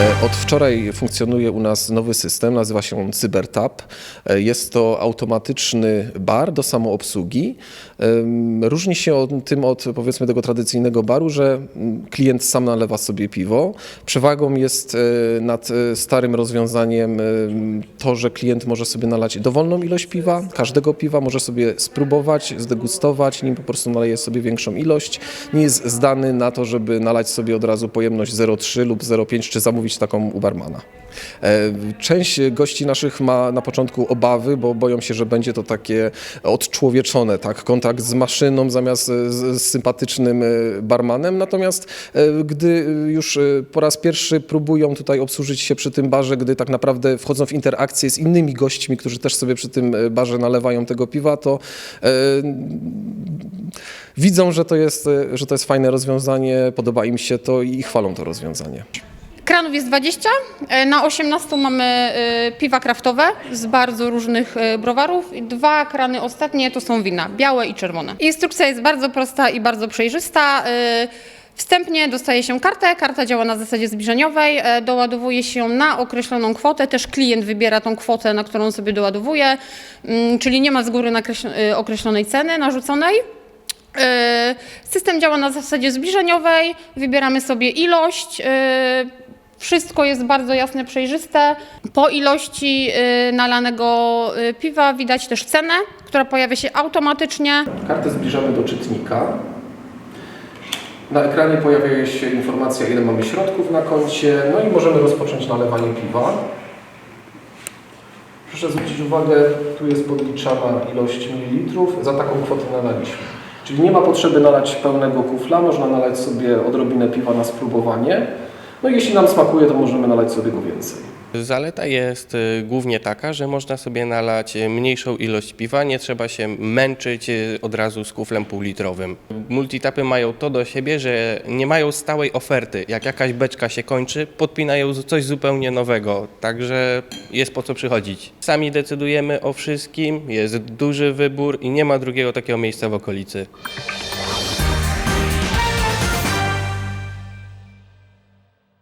E, Od wczoraj funkcjonuje u nas nowy system, nazywa się on CyberTab. E, Jest to automatyczny bar do samoobsługi. Różni się on tym od powiedzmy tego tradycyjnego baru, że mm, klient sam nalewa sobie piwo. Przewagą jest e, nad starym rozwiązaniem em, to, że klient może sobie nalać dowolną ilość piwa, każdego piwa, może sobie spróbować, zdegustować, nim po prostu naleje sobie większą ilość. Nie jest zdany na to, żeby nalać sobie od razu pojemność 0,3 lub 0,5 czy zamówić taką u barmana. E, Część gości naszych ma na początku obawy, bo boją się, że będzie to takie odczłowieczone, tak? kontakt z maszyną zamiast z, sympatycznym e, barmanem. Natomiast e, gdy już po raz pierwszy próbują tutaj obsłużyć się przy tym barze, gdy tak naprawdę wchodzą w interakcję z innymi gośćmi, którzy też sobie przy tym barze nalewają tego piwa, to widzą, że to, jest, że to jest fajne rozwiązanie, podoba im się to i chwalą to rozwiązanie. Kranów jest 20. e, Na 18 mamy e, piwa kraftowe z bardzo różnych e, browarów. Dwa krany ostatnie to są wina, białe i czerwone. Instrukcja jest bardzo prosta i bardzo przejrzysta. Wstępnie dostaje się kartę, karta działa na zasadzie zbliżeniowej, doładowuje się na określoną kwotę, też klient wybiera tą kwotę, na którą sobie doładowuje, Mm, czyli nie ma z góry określonej ceny narzuconej. System działa na zasadzie zbliżeniowej, wybieramy sobie ilość. Wszystko jest bardzo jasne, przejrzyste. Po ilości e, nalanego e, piwa widać też cenę, która pojawia się automatycznie. Kartę zbliżamy do czytnika. Na ekranie pojawia się informacja, ile mamy środków na koncie, no i możemy rozpocząć nalewanie piwa. Proszę zwrócić uwagę, tu jest podliczana ilość mililitrów, za taką kwotę nalaliśmy. Czyli nie ma potrzeby nalać pełnego kufla, można nalać sobie odrobinę piwa na spróbowanie. No i jeśli nam smakuje, to możemy nalać sobie go więcej. Zaleta jest y, głównie taka, że można sobie nalać mniejszą ilość piwa, nie trzeba się męczyć y, od razu z kuflem półlitrowym. Multitapy mają to do siebie, że nie mają stałej oferty. Jak jakaś beczka się kończy, podpinają coś zupełnie nowego, także jest po co przychodzić. Sami decydujemy o wszystkim, jest duży wybór i nie ma drugiego takiego miejsca w okolicy.